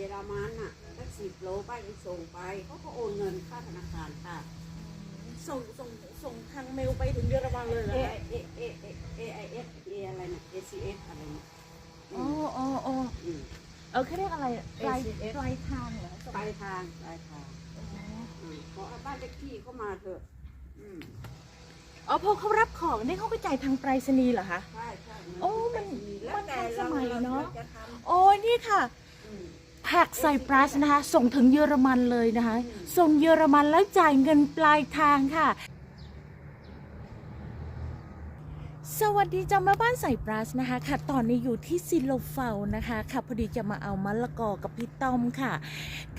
ยอรมันอะสักสิบโลป้าจะส่งไปเขาก็โอนเงินค่าธนาคารค่ะ ส่งส่งส่งทางเมลไปถึงเยอรมันเลยเหรอเอคะเอเอเอเอไอเอสเออะไรนะ ACS อะไรนะอ๋ออ๋ออ๋ออืม เออเขาเรียกอะไรปลาย ACS ปลายทางเหรอปลายทางปลายทางอืมขอเอาบ้านเลขที่เข้ามาเถอะ อืมอ๋อพอเขารับของนี่เขาก็จ่ายทางไปรษณีย์เหรอคะ ใช่ใช่โอ้มันแล้วแต่มันทันสเรามัยเราเนอะจะทโอ้ยนี่ค่ะ แพ็กไซปรัสนะคะ ส่งถึงเยอรมันเลยนะคะ ส่งเยอรมันแล้วจ่ายเงินปลายทางค่ะ สวัสดีจ้าแม่บ้านใส่ปรัสนะคะค่ะ ตอนนี้อยู่ที่ซิโลเฟลนะคะค่ะพอดีจะมาเอามะละกอกับพี่ต้อมค่ะ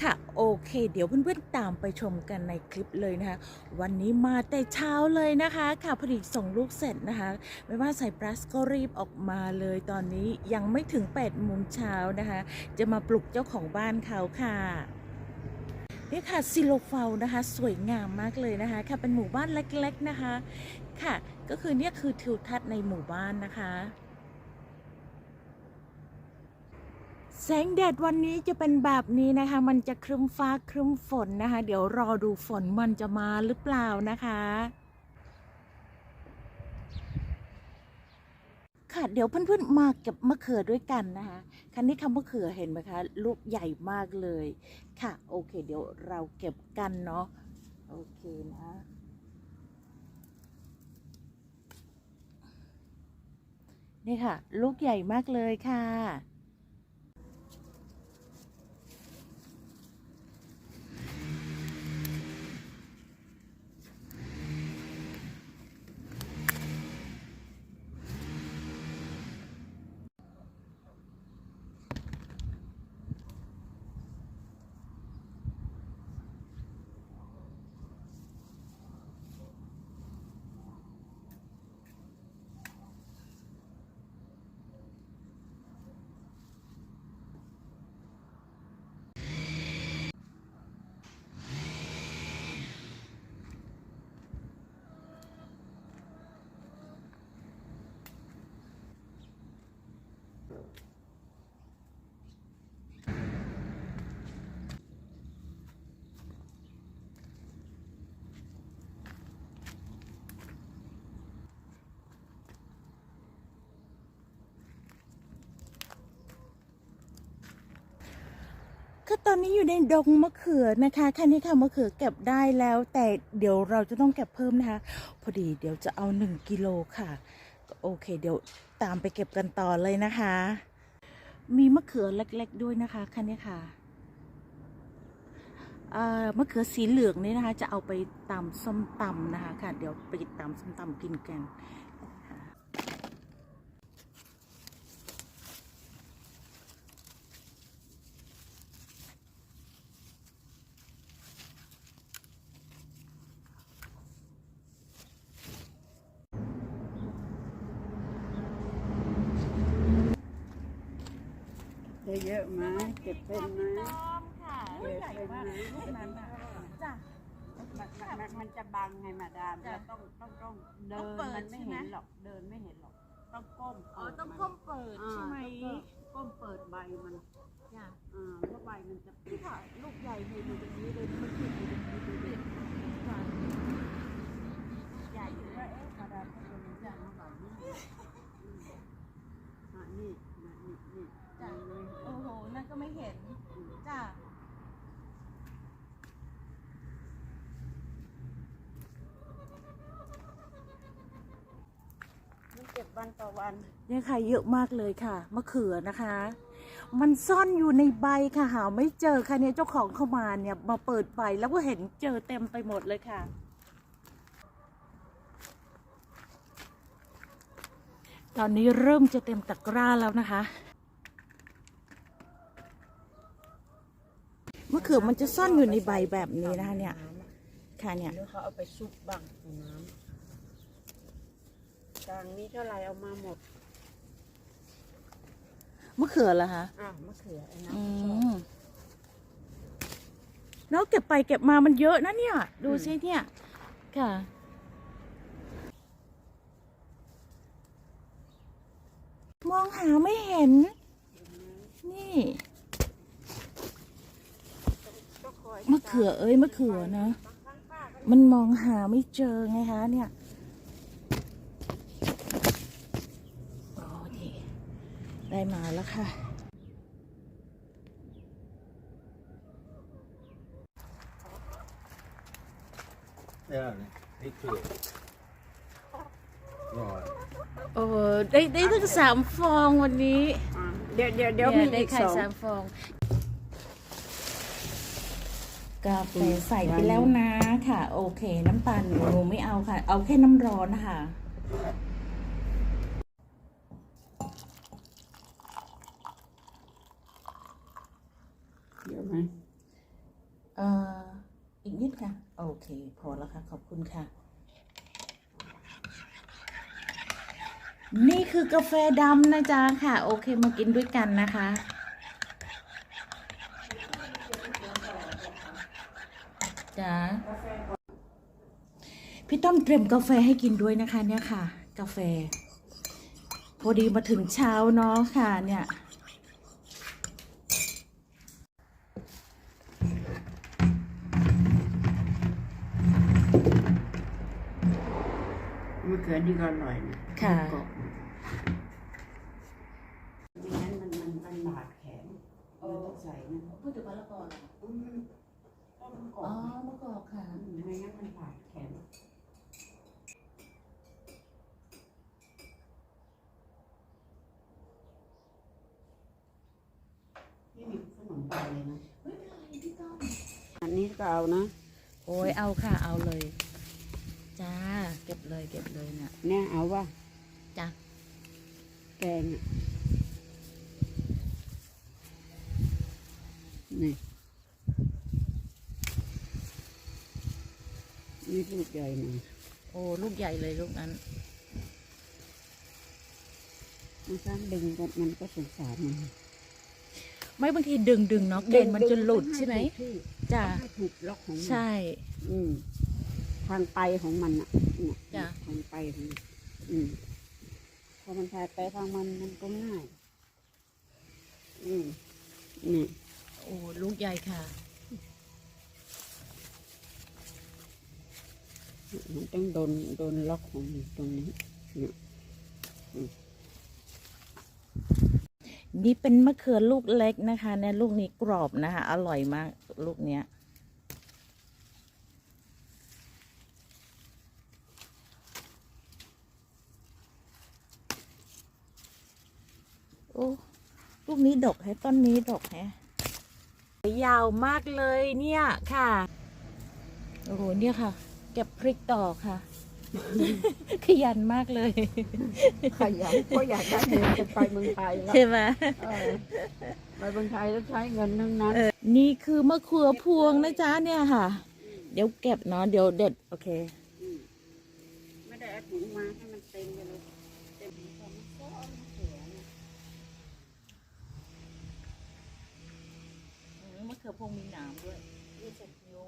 ค่ะโอเค เดี๋ยวเพื่อนๆตามไปชมกันในคลิปเลยนะคะ วันนี้มาแต่เช้าเลยนะคะ ค่ะพอดีส่งลูกเสร็จนะคะแม่บ้านใส่ปรัสก็รีบออกมาเลยตอนนี้ยังไม่ถึง8โมงเช้านะคะ จะมาปลุกเจ้าของบ้านเขาค่ะ นี่ค่ะซิโลเฟลนะคะ สวยงามมากเลยนะคะค่ะเป็นหมู่บ้านเล็ก ๆนะคะ ค่ะ ก็คือเนี่ยคือทิวทัศน์ในหมู่บ้านนะคะแสงแดดวันนี้จะเป็นแบบนี้นะคะ มันจะครึ้มฟ้าครึ้มฝนนะคะ เดี๋ยวรอดูฝนมันจะมาหรือเปล่านะคะ ค่ะเดี๋ยวเพื่อนๆมาเก็บมะเขือด้วยกันนะคะ คันนี้คำมะเขือเห็นไหมคะ ลูกใหญ่มากเลย ค่ะ โอเค เดี๋ยวเราเก็บกันเนาะ โอเคนะนี่ค่ะ ลูกใหญ่มากเลยค่ะ ก็ตอนนี้อยู่ในดงมะเขือนะคะแค่นี้ค่ะมะเขือเก็บได้แล้ว แต่เดี๋ยวเราจะต้องเก็บเพิ่มนะคะ พอดีเดี๋ยวจะเอาหนึ่งกิโลค่ะ โอเค เดี๋ยวตามไปเก็บกันต่อเลยนะคะ มีมะเขือเล็กๆด้วยนะคะแค่นี้ค่ะมะเขือสีเหลืองนี่นะคะ จะเอาไปตำส้มตำนะคะค่ะ เดี๋ยวไปตำส้มตำกินกัน ได้เยอะไหมเก็บเป็นไหมค่ะเก็บเป็นไหมลูกนั้นน่ะจ้ะมันมันมันมันจะบังไงมาดามจ้ะเราต้องต้องต้องเดิต้องนเปิดมันไม่ใช่ไหมเห็นหรอกเดินไม่เห็นหรอกต้องก้มอ๋อเปิดต้องนก้มเปิดอ่าใช่ไหมต้องก้มเปิดใบมันจ้ะอ่าเพราะใบมันจะ พี่ค่ะ ลูกใหญ่เนี่ยอยู่ตรงนี้เลยมันติดอยู่ตรงนี้ดูดิค่ะใหญ่เล ว่าย เอ๊ะมาดามเขาเป็นอย่างมาแบบนี้อืมอ่านี่มานี่นี่ จ้ะ นี่ โอ้โห นั่นก็ไม่เห็น จ้ะ มันเก็บ วันต่อวันเนี่ยค่ะเยอะมากเลยค่ะมะเขือนะคะ มันซ่อนอยู่ในใบค่ะหาไม่เจอค่ะเนี่ยเจ้าของเข้ามาเนี่ยมาเปิดใบแล้วก็เห็นเจอเต็มไปหมดเลยค่ะ ตอนนี้เริ่มจะเต็มตะกร้าแล้วนะคะมะเขือมันจะซ่อนอยู่ในใบแบบนี้นะคะเนี่ยค่ะเนี่ยเดี๋ยวเขาเอาไปซุปบ้างในน้ำ กลางนี้เท่าไหรเอามาหมดมะเขือเหรอคะอะมะเขือไอ้น้ำอืชอบ มแล้วเก็บไปเก็บมามันเยอะนะเนี่ย ดูซิเนี่ย ค่ะ มองหาไม่เห็น นี่มะเขือเอ้ยมะเขือนะ มันมองหาไม่เจอไงคะเนี่ยโอ้นี่ ได้มาแล้วค่ะ Ja, niet veel. Nou, โอ้ได้ได้ทั้งสามฟองวันนี้อ่าเดี๋ยวเดี๋ยวเดี๋ยวนี่มีได้อีกไข่สอง สามฟองกาแฟใส่ไปแล้วนะค่ะ โอเค น้ำตาลหนูไม่เอาค่ะ เอาแค่น้ำร้อนนะคะ เดี๋ยวไหม เอ่ออีกนิดค่ะ โอเค พอแล้ว ค่ะ ขอบคุณค่ะ นี่คือกาแฟดำนะจ๊ะค่ะ โอเคมากินด้วยกันนะคะ จ้าพี่ต้อมเตรียมกาแฟให้กินด้วยนะคะเนี่ยค่ะ กาแฟ พอดีมาถึงเช้าเนาะค่ะเนี่ย มะเขือนี่ก็อร่อยนะค่ะ กรอบไม่งั้นมันมันมันบาดแขนมันต้องใส่นะพูดถึงมะละกอเหรออืมต้องกรอ๋ออบมะกอกค่ะมไม่งั้นมันบาดแขนนี่มีขนมปังเลยนะไม่เป็นไรพี่ต้อมอันนี้ก็เอานะ โอ้ยเอาค่ะ เอาเลย จ้า เก็บเลยเก็บเลยน่ะเนี่ยเอาว่าจ้ะแกงอะนี่นี่ลูกใหญ่หน่อยโอ้ลูกใหญ่เลยลูกนั้นมันสร้างดึงก็มันก็สงสารมันไม่บางทีดึงดึงเนาะเกณฑ์มันจะหลุดใช่ไหมที่จ้าให้ถูกล็อกของมันใช่ อืม ทางไปของมันอะเนี่ยจ้ะ ทางไปของมันอืมพอมันพายไปทางมันมันก็ง่าย อืมนี่โอ้ลูกใหญ่ค่ะ มันต้องโดนโดนล็อกของมันตรงนี้เนี่ยนี่เป็นมะเขือลูกเล็กนะคะเนี่ยลูกนี้กรอบนะคะ อร่อยมากลูกเนี้ย โอ้ ลูกนี้ดกแฮะต้นนี้ดกแฮะยาวมากเลยเนี่ยค่ะ โอ้โหเนี่ยค่ะ เก็บพริกต่อค่ะ ขยันมากเลย ขยันก็อยากได้เงินจะไปเมืองไทยแล้วใช่ไหมเออไปเมืองไทยแล้วใช้เงินทั้งนั้น นี่คือมะเขือพวงนะจ๊ะเนี่ยค่ะ เดี๋ยวเก็บเนาะเดี๋ยวเด็ด โอเค ไม่ได้เอาถุงมาให้มันเต็มไปเลยเต็มพอมันก็เอามะเขือเนี่ย มะ เขือพวงมีหนามด้วยนี่จะโอ้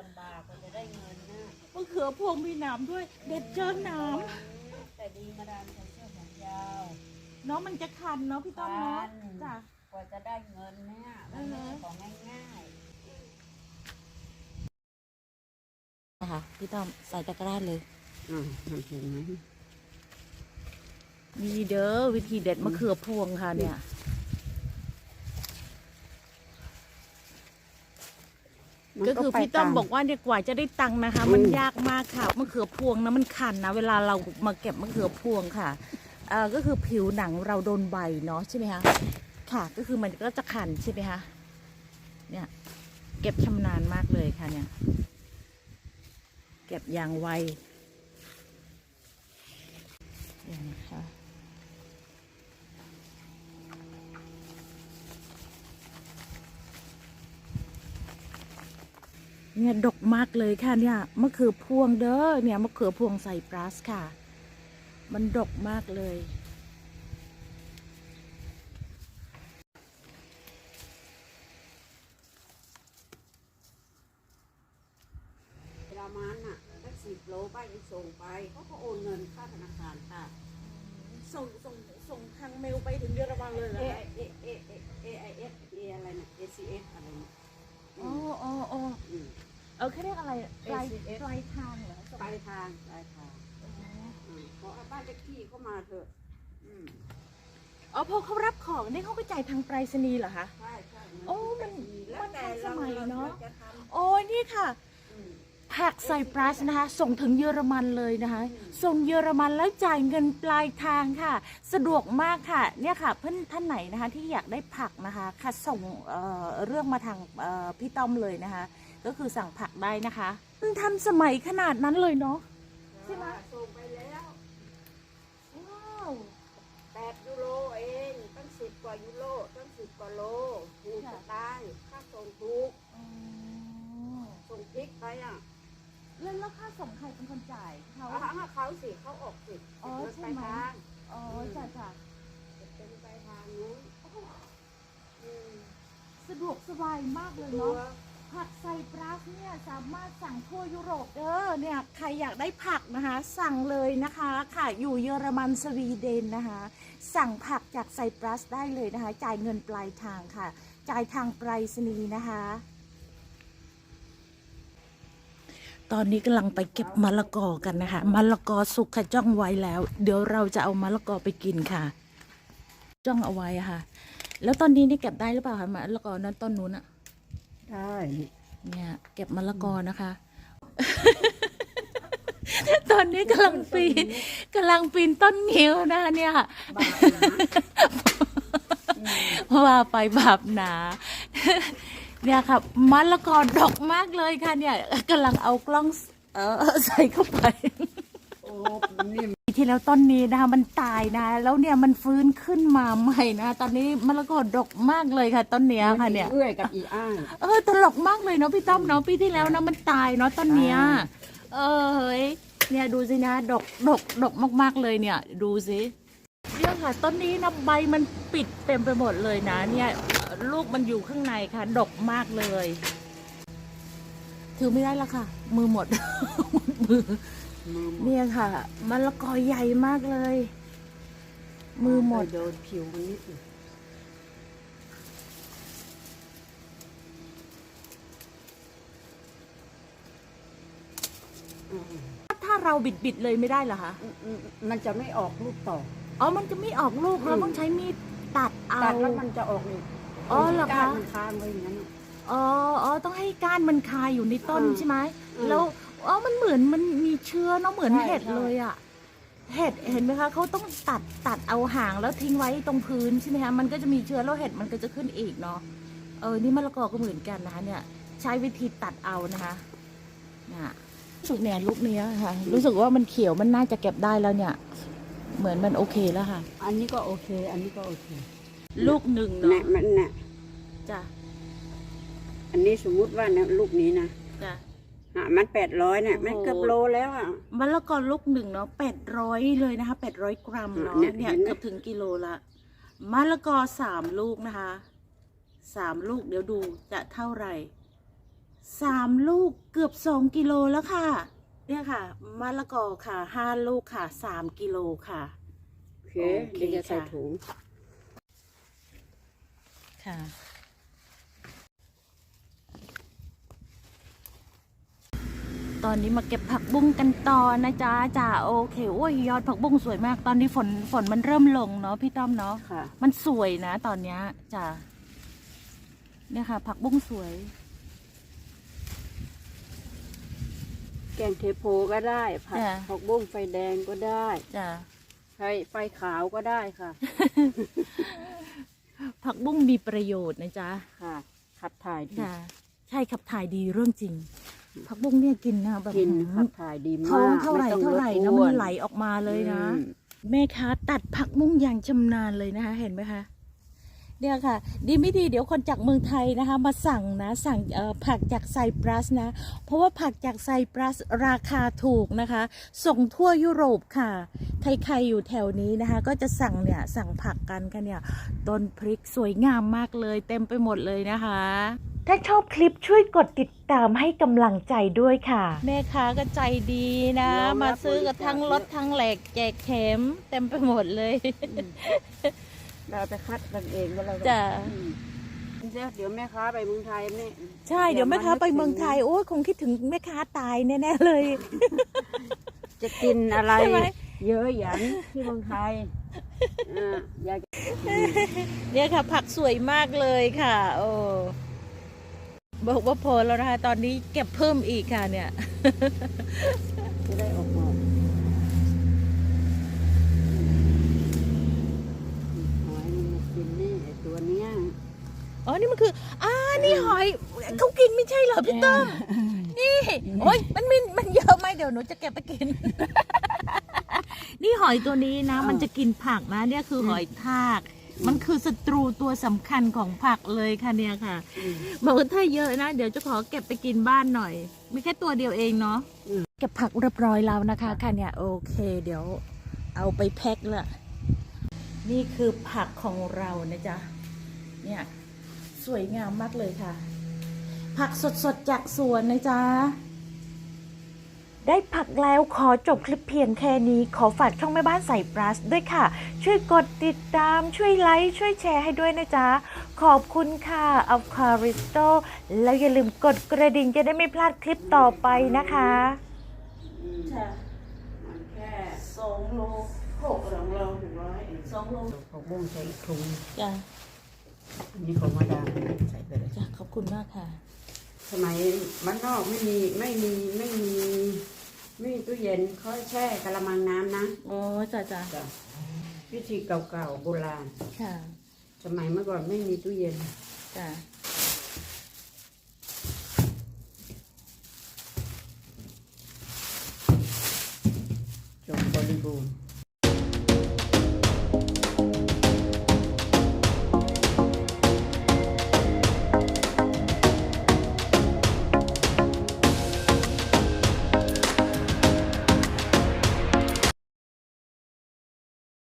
ลำบากกว่าจะได้เงินนะมะเขือพวงมีหนามด้วย เด็ดเจอหนามแต่ดีมาดามใส่เสื้อแขนยาวเนาะมันจะคันเนาะพี่ต้อมเนาะจ้ะกว่าจะได้เงินเนี่ยมันไม่ใช่ของง่ายนะคะพี่ต้อมใส่ตะกร้าเลยอ่าเห็นไหมนี่เด้อวิธีเด็ดมะเขือพวงค่ะเนี่ย มันก็คือไปพี่ต้อมามบอกว่าเนี่ยกว่าจะได้ตังค์นะคะ มันยากมากค่ะมะเขือพวงนะมันคันนะเวลาเรามาเก็บมะเขือพวงค่ะเอ่อก็คือผิวหนังเราโดนใบเนาะใช่ไหมคะค่ะก็คือมันก็จะคันใช่ไหมคะเนี่ยเก็บชำนาญมากเลยค่ะเนี่ย เก็บอย่างไวเนี่ยนะคะ เนี่ยดกมากเลยค่ะเนี่ยมะเขือพวงเด้อเนี่ยมะเขือพวงใส่ปลาสค่ะ มันดกมากเลย ประมาณน่ะสักสิบโลป้าจะส่งไปเขาก็โอนเงินค่าธนาคารค่ะ ส่งส่งส่งทางเมลไปถึงเยอรมันเลยเหรอ เอ คะ เอเอเอเอไอเอสเออะไรน่ะ ACS อะไรน่ะ อ๋ออ๋ออ๋อ เออเขาเรียกอะไรปลาย ACS ปลายทางเหรอ ปลายทางปลายทางอืมขอเอาบ้านเลขที่เข้ามาเถอะอืม อ๋อพอเขารับของนี่เขาก็จ่ายทางไปรษณีย์เหรอคะ ใช่ใช่โอ้มันแล้วแต่มันทันสเรามัยเนอะรจะทโอ้ยนี่ค่ะำอืมผักไซปรัสนะคะ ส่งถึงเยอรมันเลยนะคะ ส่งเยอรมันแล้วจ่ายเงินปลายทางค่ะ สะดวกมากค่ะ เนี่ยค่ะเพื่อนท่านไหนนะคะที่อยากได้ผักนะคะค่ะส่งเอ่อเรื่องมาทางเอ่อพี่ต้อมเลยนะคะ ก็คือสั่งผักได้นะคะมันทันสมัยขนาดนั้นเลยเนาะ ใช่ไหม ส่งไปแล้ว ว้าว แปดยูโรเอง ตั้งสิบกว่ายูโรตั้งสิบกว่าโลถูกจะตายค่าส่งถูกอ๋อส่งพริกไปอะแล้วแล้วค่าส่งใครเป็นคนจ่ายเขาเอาให้เขาสิเขาออกสิอ๋อเดินใช่ไปไหมทางอ๋อจ้ะจ้ะจะเป็นไปทางนู้นอืมสะดวกสบายมากเลยตัเนาะว ผักไซปรัสเนี่ยสามารถสั่งทั่วยุโรปเด้อเนี่ยใครอยากได้ผักนะคะ สั่งเลยนะคะค่ะอยู่เยอรมันสวีเดนนะคะ สั่งผักจากไซปรัสได้เลยนะคะ จ่ายเงินปลายทางค่ะ จ่ายทางไปรษณีย์นะคะ ตอนนี้กำลังไปเก็บมะละกอกันนะคะมะละกอสุกค่ะจ้องไว้แล้ว เดี๋ยวเราจะเอามะละกอไปกินค่ะ จ้องเอาไว้ค่ะ แล้วตอนนี้นี่เก็บได้หรือเปล่าคะมะละกอนั้นต้นนู้นอะ ได้นี่เนี่ยเก็บมะละกอนะคะ ตอนนี้กำลังปีนกำลังปีนต้นงิ้วนะคะเนี่ยบาปนะว่าไปบาปหนา เนี่ยค่ะมะละกอดกมากเลยค่ะเนี่ยกำลังเอากล้องเออใส่เข้าไป โอ้นี่ปี ที่แล้วต้นนี้นะคะมันตายนะ แล้วเนี่ยมันฟื้นขึ้นมาใหม่นะ ตอนนี้มะละกอดกมากเลยค่ะ ต้นเนี้ยค่ะเนี่ย เอื้อยกับอีอ้างเออตลกมากเลยเนาะพี่ต้อมเนาะปีที่แล้วนะมันตายเนาะต้นเนี้ยใช่เออเฮ้ยเนี่ยดูสินะดกดกดกมาก ๆเลยเนี่ย ดูสิเนี่ยค่ะต้นนี้นะใบมันปิดเต็มไปหมดเลยนะ เนี่ยลูกมันอยู่ข้างในค่ะ ดกมากเลย ถือไม่ได้และค่ะ มือหมดหมดมือ มือหมดเนี่ยค่ะมะละกอใหญ่มากเลย มือหมดโดนผิวมันนิดหนึ่งถ้าเราบิดบิดๆเลยไม่ได้เหรอคะอืมอืมมันจะไม่ออกลูกต่อ อ๋อ มันจะไม่ออกลูก เราอืม ต้องใช้มีดตัดเอา ตัดแล้วมันจะออกอีกอ๋อเหรอคะ ก้านมันค้างไว้อย่างนั้นน่ะอ๋อ อ๋อ ต้องให้ก้านมันคาอยู่ในต้นอืมใช่ไหม อืม แล้ว อ๋อมันเหมือนมันมีเชื้อเนาะเหมือนใช่เห็ดใช่ เลยอะเห็ดเห็นไหมคะเขาต้องตัดตัดเอาหางแล้วทิ้งไว้ตรงพื้นใช่ไหมคะมันก็จะมีเชื้อแล้วเห็ดมันก็จะขึ้นอีกเนาะเออนี่มะละกอก็เหมือนกันนะคะเนี่ย ใช้วิธีตัดเอานะคะน่ะรู้สึกเนี่ยลูกเนี้ยค่ะ รู้สึกว่ามันเขียวมันน่าจะเก็บได้แล้วเนี่ย เหมือนมันโอเคแล้วค่ะ อันนี้ก็โอเค อันนี้ก็โอเคลูกหนึ่งเนี่ยเนาะมันเนี่ยจ้ะอันนี้สมมุติว่าเนี่ยลูกนี้นะจ้ะ อะมันแปดร้อยเนี่ยโอ้โหมันเกือบโลแล้วอะ มะละกอลูกหนึ่งเนาะแปดร้อยเลยนะคะแปดร้อยกรัมเนาะเนี่ยเนี่ยเห็นไหม เกือบถึงกิโลละมะละกอสามลูกนะคะสามลูกเดี๋ยวดูจะเท่าไหร่สามลูกเกือบสองกิโลแล้วค่ะ เนี่ยค่ะมะละกอค่ะห้าลูกค่ะสามกิโลค่ะ โอเคโอเค เดี๋ยวจะใส่ค่ะถุง ค่ะ ตอนนี้มาเก็บผักบุ้งกันต่อนะจ๊ะจ้าโอเคโอ้ยยอดผักบุ้งสวยมาก ตอนนี้ฝนฝนมันเริ่มลงเนาะพี่ต้อมเนาะค่ะ มันสวยนะ ตอนเนี้ยจ้ะเนี่ยค่ะ ผักบุ้งสวย แกงเทโพก็ได้ ผักจ้ะ ผักบุ้งไฟแดงก็ได้จ้ะไฟไฟขาวก็ได้ค่ะ ผักบุ้งมีประโยชน์นะจ๊ะค่ะขับถ่ายดี จ้ะใช่ขับถ่ายดีเรื่องจริง ผักบุ้งเนี่ยกินนะแบบกินหืมขับถ่ายดีมากท้องเท่าไหร่ม่ต้เท่าไหร่ลดนะอ้มัวนไหลออกมาเลยนะอืมแม่ค้าตัดผักบุ้งอย่างชำนาญเลยนะคะ เห็นไหมคะเนี่ยค่ะ ดีไม่ดีเดี๋ยวคนจากเมืองไทยนะคะ มาสั่งนะ สั่งเอ่อผักจากไซปรัสนะ เพราะว่าผักจากไซปรัสราคาถูกนะคะ ส่งทั่วยุโรปค่ะ ใครๆอยู่แถวนี้นะคะ ก็จะสั่งเนี่ย สั่งผักกันกันเนี่ย ต้นพริกสวยงามมากเลย เต็มไปหมดเลยนะคะ ถ้าชอบคลิปช่วยกดติด ตามให้กำลังใจด้วยค่ะ แม่ค้าก็ใจดีนะยอมรับมาซื้อกับทั้งรถบริจาคทั้งแหลกแจกเข็มเต็มไปหมดเลย เราไปคัดกันเองว่าเราจ้ะอืมเดี๋ยวเดี๋ยวแม่ค้าไปเมืองไทยแม่ใช่เดี๋ยวแม่ค้าไปเมืองไทยโอ้ยคงคิดถึงแม่ค้าตายแน่ๆเลย จะกินอะไรใช่ไหมเยอะหยันที่เมืองไทยอ่าอยากเนี่ยค่ะผักสวยมากเลยค่ะ โอ้ บอกว่าพอแล้วนะคะตอนนี้เก็บเพิ่มอีกค่ะเนี่ยจะได้ออกมาหอยมันมากินนี่ไอ้ตัวเนี้ยอ๋อนี่มันคืออ่านี่หอยเขากินไม่ใช่เหรอพี่ต้อมนี่โอ้ยมันมีมันเยอะไหมเดี๋ยวหนูจะเก็บไปกิน นี่หอยตัวนี้นะ มันจะกินผักนะเนี่ยคือหอยทาก มันคือศัตรูตัวสำคัญของผักเลยค่ะเนี่ยค่ะอืมบอกว่าถ้าเยอะนะ เดี๋ยวจะขอเก็บไปกินบ้านหน่อยมีแค่ตัวเดียวเองเนาะอืมเก็บผักเรียบร้อยแล้วนะคะค่ะเนี่ยโอเค เดี๋ยวเอาไปแพ็คละนี่คือผักของเรานะจ๊ะเนี่ยสวยงามมากเลยค่ะ ผักสดๆจากสวนนะจ๊ะ ได้ผักแล้วขอจบคลิปเพียงแค่นี้ ขอฝากช่องแม่บ้านใส่ปลัสด้วยค่ะ ช่วยกดติดตามช่วยไลค์ช่วยแชร์ให้ด้วยนะจ๊ะ ขอบคุณค่ะอัลคาริสโตแล้วอย่าลืมกดกระดิ่งจะได้ไม่พลาดคลิปต่อไปนะคะค่ะมันแค่สองโลหกสองโลหกร้อยสองโลผักบุ้งใส่อีกถุงจ้ะอันนี้ของมาดามใส่ไปเลยจ้ะขอบคุณมากค่ะ สมัยมันนอกไม่มีไม่มีไม่มีไม่มีตู้เย็นเขาแช่กระมังน้ำนะโอ้จ้าจ้าวิธีเก่าๆโบราณ ค่ะสมัยเมื่อก่อนไม่มีตู้เย็น จ้าจบบริบูรณ์